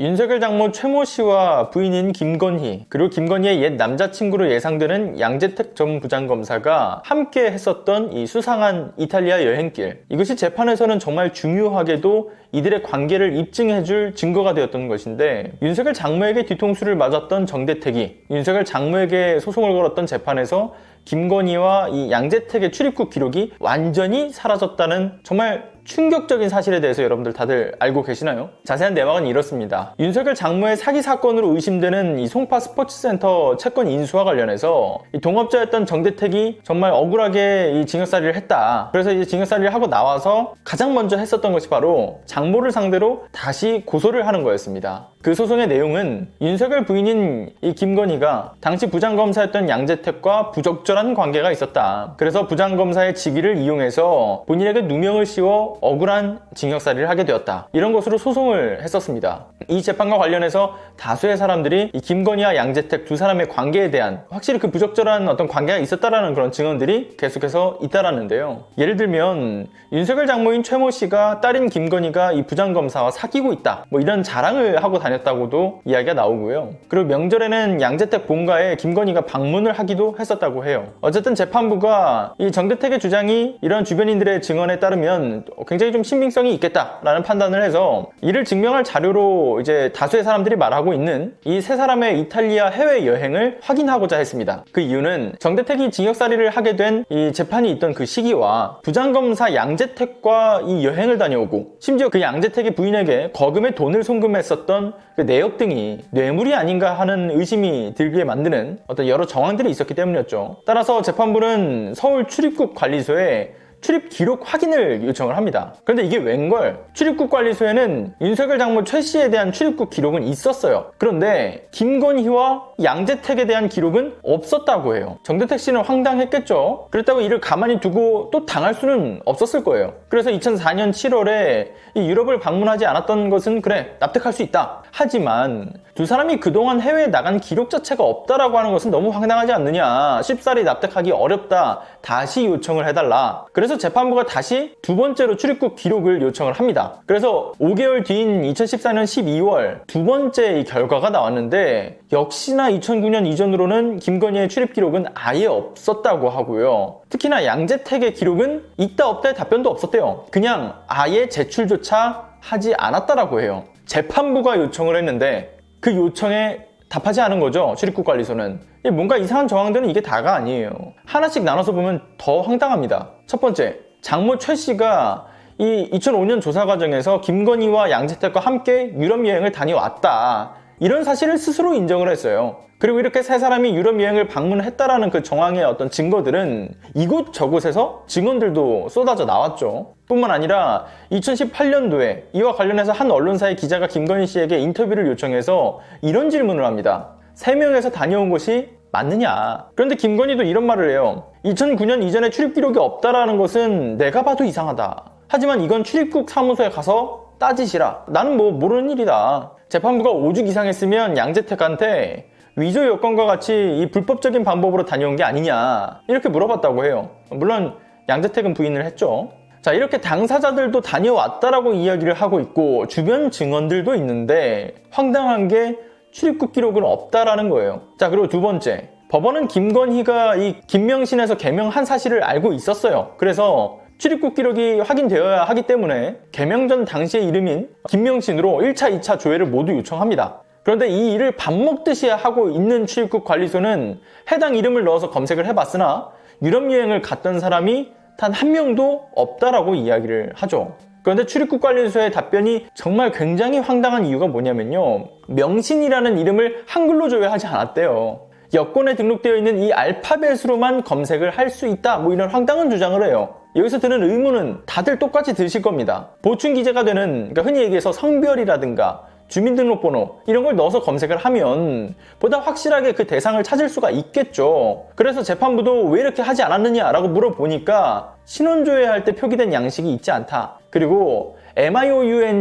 윤석열 장모 최모 씨와 부인인 김건희 그리고 김건희의 옛 남자친구로 예상되는 양재택 전 부장검사가 함께 했었던 이 수상한 이탈리아 여행길. 이것이 재판에서는 정말 중요하게도 이들의 관계를 입증해줄 증거가 되었던 것인데 윤석열 장모에게 뒤통수를 맞았던 정대택이 윤석열 장모에게 소송을 걸었던 재판에서 김건희와 이 양재택의 출입국 기록이 완전히 사라졌다는 정말 충격적인 사실에 대해서 여러분들 다들 알고 계시나요? 자세한 내막은 이렇습니다. 윤석열 장모의 사기 사건으로 의심되는 이 송파 스포츠센터 채권 인수와 관련해서 이 동업자였던 정대택이 정말 억울하게 이 징역살이를 했다. 그래서 이제 징역살이를 하고 나와서 가장 먼저 했었던 것이 바로 장모를 상대로 다시 고소를 하는 거였습니다. 그 소송의 내용은 윤석열 부인인 이 김건희가 당시 부장검사였던 양재택과 부적절한 관계가 있었다. 그래서 부장검사의 직위를 이용해서 본인에게 누명을 씌워 억울한 징역살이를 하게 되었다. 이런 것으로 소송을 했었습니다. 이 재판과 관련해서 다수의 사람들이 이 김건희와 양재택 두 사람의 관계에 대한 확실히 그 부적절한 어떤 관계가 있었다라는 그런 증언들이 계속해서 있다라는데요. 예를 들면 윤석열 장모인 최모 씨가 딸인 김건희가 이 부장검사와 사귀고 있다. 뭐 이런 자랑을 하고 다 녔다고도 이야기가 나오고요. 그리고 명절에는 양재택 본가에 김건희가 방문을 하기도 했었다고 해요. 어쨌든 재판부가 이 정대택의 주장이 이런 주변인들의 증언에 따르면 굉장히 좀 신빙성이 있겠다라는 판단을 해서 이를 증명할 자료로 이제 다수의 사람들이 말하고 있는 이 세 사람의 이탈리아 해외 여행을 확인하고자 했습니다. 그 이유는 정대택이 징역살이를 하게 된 이 재판이 있던 그 시기와 부장검사 양재택과 이 여행을 다녀오고 심지어 그 양재택의 부인에게 거금의 돈을 송금했었던 그 내역 등이 뇌물이 아닌가 하는 의심이 들게 만드는 어떤 여러 정황들이 있었기 때문이었죠. 따라서 재판부는 서울 출입국 관리소에 출입 기록 확인을 요청을 합니다. 그런데 이게 웬걸? 출입국 관리소에는 윤석열 장모 최 씨에 대한 출입국 기록은 있었어요. 그런데 김건희와 양재택에 대한 기록은 없었다고 해요. 정대택 씨는 황당했겠죠. 그렇다고 이를 가만히 두고 또 당할 수는 없었을 거예요. 그래서 2004년 7월에 유럽을 방문하지 않았던 것은 그래 납득할 수 있다. 하지만 두 사람이 그동안 해외에 나간 기록 자체가 없다라고 하는 것은 너무 황당하지 않느냐. 쉽사리 납득하기 어렵다. 다시 요청을 해달라. 그래서 재판부가 다시 두 번째로 출입국 기록을 요청을 합니다. 그래서 5개월 뒤인 2014년 12월 두 번째 결과가 나왔는데 역시나 2009년 이전으로는 김건희의 출입 기록은 아예 없었다고 하고요. 특히나 양재택의 기록은 있다 없다의 답변도 없었대요. 그냥 아예 제출조차 하지 않았다라고 해요. 재판부가 요청을 했는데 그 요청에 답하지 않은 거죠. 출입국 관리소는. 뭔가 이상한 정황들은 이게 다가 아니에요. 하나씩 나눠서 보면 더 황당합니다. 첫 번째, 장모 최 씨가 이 2005년 조사 과정에서 김건희와 양재택과 함께 유럽 여행을 다녀왔다. 이런 사실을 스스로 인정을 했어요. 그리고 이렇게 세 사람이 유럽 여행을 방문했다라는 그 정황의 어떤 증거들은 이곳저곳에서 증언들도 쏟아져 나왔죠. 뿐만 아니라 2018년도에 이와 관련해서 한 언론사의 기자가 김건희 씨에게 인터뷰를 요청해서 이런 질문을 합니다. 세 명에서 다녀온 곳이 맞느냐? 그런데 김건희도 이런 말을 해요. 2009년 이전에 출입 기록이 없다라는 것은 내가 봐도 이상하다. 하지만 이건 출입국 사무소에 가서 따지시라. 나는 뭐 모르는 일이다. 재판부가 오죽 이상 했으면 양재택한테 위조 여건과 같이 이 불법적인 방법으로 다녀온 게 아니냐 이렇게 물어봤다고 해요. 물론 양재택은 부인을 했죠. 자 이렇게 당사자들도 다녀왔다라고 이야기를 하고 있고 주변 증언들도 있는데 황당한 게 출입국 기록은 없다라는 거예요. 자 그리고 두 번째 법원은 김건희가 이 김명신에서 개명한 사실을 알고 있었어요. 그래서 출입국 기록이 확인되어야 하기 때문에 개명 전 당시의 이름인 김명신으로 1차, 2차 조회를 모두 요청합니다. 그런데 이 일을 밥 먹듯이 하고 있는 출입국 관리소는 해당 이름을 넣어서 검색을 해봤으나 유럽 여행을 갔던 사람이 단 한 명도 없다라고 이야기를 하죠. 그런데 출입국 관리소의 답변이 정말 굉장히 황당한 이유가 뭐냐면요. 명신이라는 이름을 한글로 조회하지 않았대요. 여권에 등록되어 있는 이 알파벳으로만 검색을 할 수 있다. 뭐 이런 황당한 주장을 해요. 여기서 드는 의문은 다들 똑같이 드실 겁니다. 보충 기재가 되는 그러니까 흔히 얘기해서 성별이라든가 주민등록번호 이런 걸 넣어서 검색을 하면 보다 확실하게 그 대상을 찾을 수가 있겠죠. 그래서 재판부도 왜 이렇게 하지 않았느냐라고 물어보니까 신원조회할 때 표기된 양식이 있지 않다. 그리고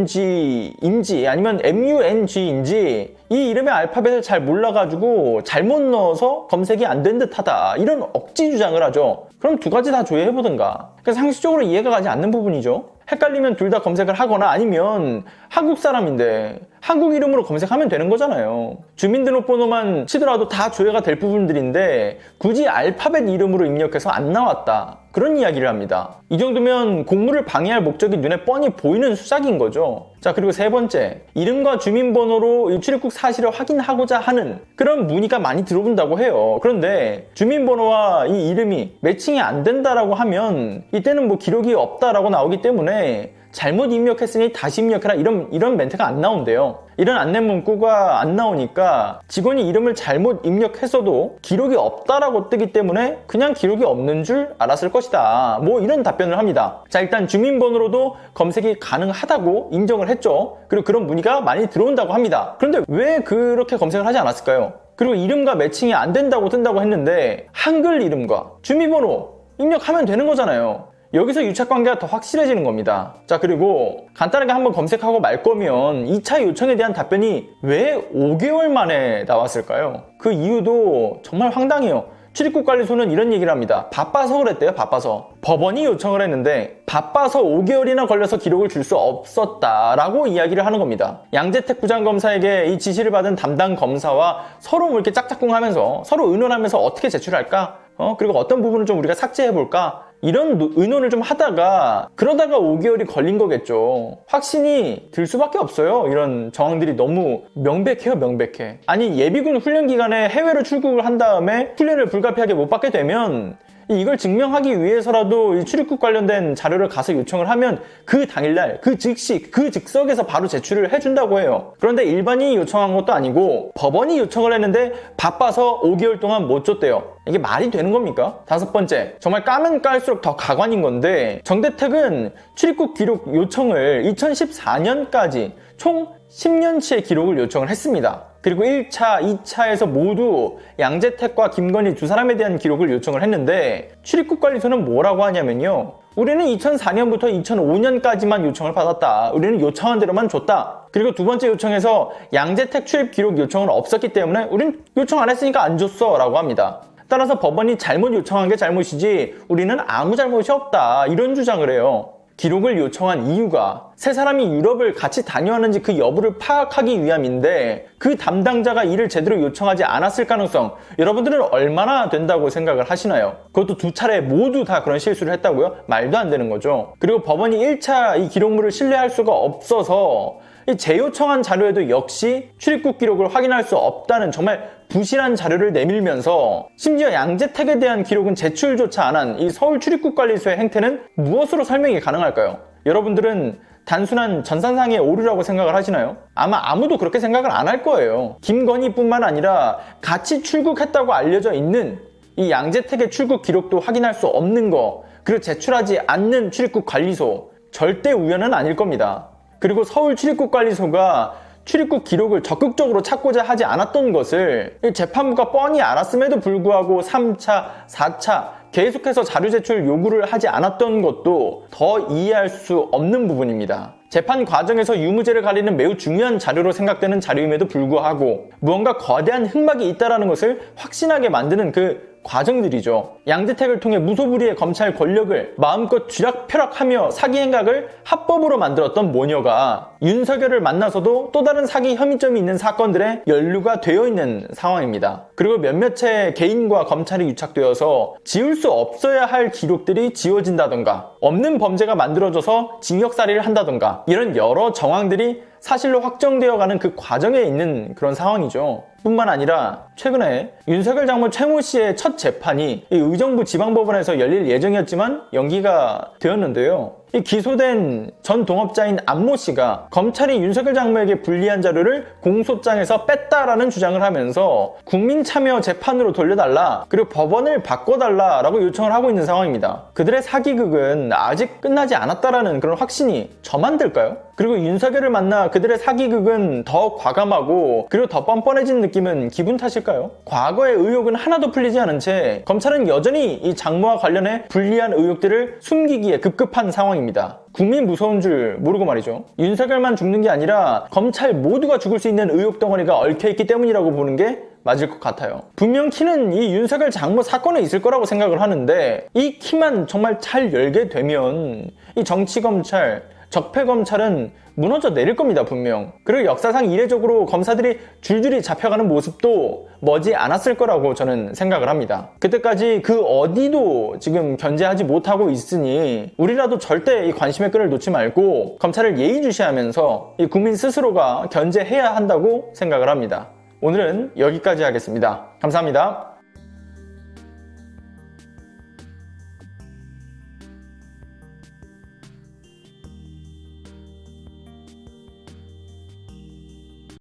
MIOUNG인지 아니면 MUNG인지 이 이름의 알파벳을 잘 몰라가지고 잘못 넣어서 검색이 안 된 듯하다 이런 억지 주장을 하죠. 그럼 두 가지 다 조회해보든가. 그래서 상식적으로 이해가 가지 않는 부분이죠. 헷갈리면 둘 다 검색을 하거나 아니면 한국 사람인데 한국 이름으로 검색하면 되는 거잖아요. 주민등록번호만 치더라도 다 조회가 될 부분들인데 굳이 알파벳 이름으로 입력해서 안 나왔다. 그런 이야기를 합니다. 이 정도면 공무를 방해할 목적이 눈에 뻔히 보이는 수작인 거죠. 자, 그리고 세 번째. 이름과 주민번호로 이 출입국 사실을 확인하고자 하는 그런 문의가 많이 들어온다고 해요. 그런데 주민번호와 이 이름이 매칭이 안 된다라고 하면 이때는 뭐 기록이 없다라고 나오기 때문에 잘못 입력했으니 다시 입력해라 이런 이런 멘트가 안 나온대요. 이런 안내 문구가 안 나오니까 직원이 이름을 잘못 입력했어도 기록이 없다라고 뜨기 때문에 그냥 기록이 없는 줄 알았을 것이다. 뭐 이런 답변을 합니다. 자 일단 주민번호로도 검색이 가능하다고 인정을 했죠. 그리고 그런 문의가 많이 들어온다고 합니다. 그런데 왜 그렇게 검색을 하지 않았을까요? 그리고 이름과 매칭이 안 된다고 뜬다고 했는데 한글 이름과 주민번호 입력하면 되는 거잖아요. 여기서 유착 관계가 더 확실해지는 겁니다. 자, 그리고 간단하게 한번 검색하고 말 거면 2차 요청에 대한 답변이 왜 5개월 만에 나왔을까요? 그 이유도 정말 황당해요. 출입국관리소는 이런 얘기를 합니다. 바빠서 그랬대요, 바빠서. 법원이 요청을 했는데, 바빠서 5개월이나 걸려서 기록을 줄 수 없었다라고 이야기를 하는 겁니다. 양재택 부장검사에게 이 지시를 받은 담당 검사와 서로 뭐 이렇게 짝짝꿍 하면서, 서로 의논하면서 어떻게 제출할까? 어, 그리고 어떤 부분을 좀 우리가 삭제해볼까? 이런 노- 의논을 좀 하다가 그러다가 5개월이 걸린 거겠죠. 확신이 들 수밖에 없어요. 이런 정황들이 너무 명백해요, 명백해. 아니 예비군 훈련 기간에 해외로 출국을 한 다음에 훈련을 불가피하게 못 받게 되면 이걸 증명하기 위해서라도 이 출입국 관련된 자료를 가서 요청을 하면 그 당일날 그 즉시 그 즉석에서 바로 제출을 해준다고 해요. 그런데 일반인이 요청한 것도 아니고 법원이 요청을 했는데 바빠서 5개월 동안 못 줬대요. 이게 말이 되는 겁니까? 다섯 번째, 정말 까면 깔수록 더 가관인 건데 정대택은 출입국 기록 요청을 2014년까지 총 10년치의 기록을 요청을 했습니다. 그리고 1차, 2차에서 모두 양재택과 김건희 두 사람에 대한 기록을 요청을 했는데 출입국 관리소는 뭐라고 하냐면요. 우리는 2004년부터 2005년까지만 요청을 받았다. 우리는 요청한 대로만 줬다. 그리고 두 번째 요청에서 양재택 출입 기록 요청은 없었기 때문에 우린 요청 안 했으니까 안 줬어 라고 합니다. 따라서 법원이 잘못 요청한 게 잘못이지 우리는 아무 잘못이 없다. 이런 주장을 해요. 기록을 요청한 이유가 세 사람이 유럽을 같이 다녀왔는지 그 여부를 파악하기 위함인데 그 담당자가 이를 제대로 요청하지 않았을 가능성 여러분들은 얼마나 된다고 생각을 하시나요? 그것도 두 차례 모두 다 그런 실수를 했다고요? 말도 안 되는 거죠. 그리고 법원이 1차 이 기록물을 신뢰할 수가 없어서 이 재요청한 자료에도 역시 출입국 기록을 확인할 수 없다는 정말 부실한 자료를 내밀면서 심지어 양재택에 대한 기록은 제출조차 안 한 이 서울 출입국관리소의 행태는 무엇으로 설명이 가능할까요? 여러분들은 단순한 전산상의 오류라고 생각을 하시나요? 아마 아무도 그렇게 생각을 안 할 거예요. 김건희뿐만 아니라 같이 출국했다고 알려져 있는 이 양재택의 출국 기록도 확인할 수 없는 거, 그리고 제출하지 않는 출입국 관리소, 절대 우연은 아닐 겁니다. 그리고 서울 출입국 관리소가 출입국 기록을 적극적으로 찾고자 하지 않았던 것을 이 재판부가 뻔히 알았음에도 불구하고 3차, 4차 계속해서 자료 제출 요구를 하지 않았던 것도 더 이해할 수 없는 부분입니다. 재판 과정에서 유무죄를 가리는 매우 중요한 자료로 생각되는 자료임에도 불구하고 무언가 거대한 흑막이 있다는 것을 확신하게 만드는 그 과정들이죠. 양재택을 통해 무소불위의 검찰 권력을 마음껏 쥐락펴락하며 사기 행각을 합법으로 만들었던 모녀가 윤석열을 만나서도 또 다른 사기 혐의점이 있는 사건들에 연루가 되어 있는 상황입니다. 그리고 몇몇의 개인과 검찰이 유착되어서 지울 수 없어야 할 기록들이 지워진다던가 없는 범죄가 만들어져서 징역살이를 한다던가 이런 여러 정황들이 사실로 확정되어가는 그 과정에 있는 그런 상황이죠. 뿐만 아니라 최근에 윤석열 장모 최모 씨의 첫 재판이 이 의정부 지방법원에서 열릴 예정이었지만 연기가 되었는데요. 이 기소된 전 동업자인 안모 씨가 검찰이 윤석열 장모에게 불리한 자료를 공소장에서 뺐다라는 주장을 하면서 국민 참여 재판으로 돌려달라 그리고 법원을 바꿔달라라고 요청을 하고 있는 상황입니다. 그들의 사기극은 아직 끝나지 않았다라는 그런 확신이 저만 들까요? 그리고 윤석열을 만나 그들의 사기극은 더 과감하고 그리고 더 뻔뻔해진 느낌은 기분 탓일까요? 과거의 의혹은 하나도 풀리지 않은 채 검찰은 여전히 이 장모와 관련해 불리한 의혹들을 숨기기에 급급한 상황입니다. 국민 무서운 줄 모르고 말이죠. 윤석열만 죽는 게 아니라 검찰 모두가 죽을 수 있는 의혹 덩어리가 얽혀있기 때문이라고 보는 게 맞을 것 같아요. 분명 키는 이 윤석열 장모 사건에 있을 거라고 생각을 하는데 이 키만 정말 잘 열게 되면 이 정치 검찰, 적폐 검찰은 무너져 내릴 겁니다, 분명. 그리고 역사상 이례적으로 검사들이 줄줄이 잡혀가는 모습도 머지 않았을 거라고 저는 생각을 합니다. 그때까지 그 어디도 지금 견제하지 못하고 있으니 우리라도 절대 이 관심의 끈을 놓지 말고 검찰을 예의주시하면서 이 국민 스스로가 견제해야 한다고 생각을 합니다. 오늘은 여기까지 하겠습니다. 감사합니다.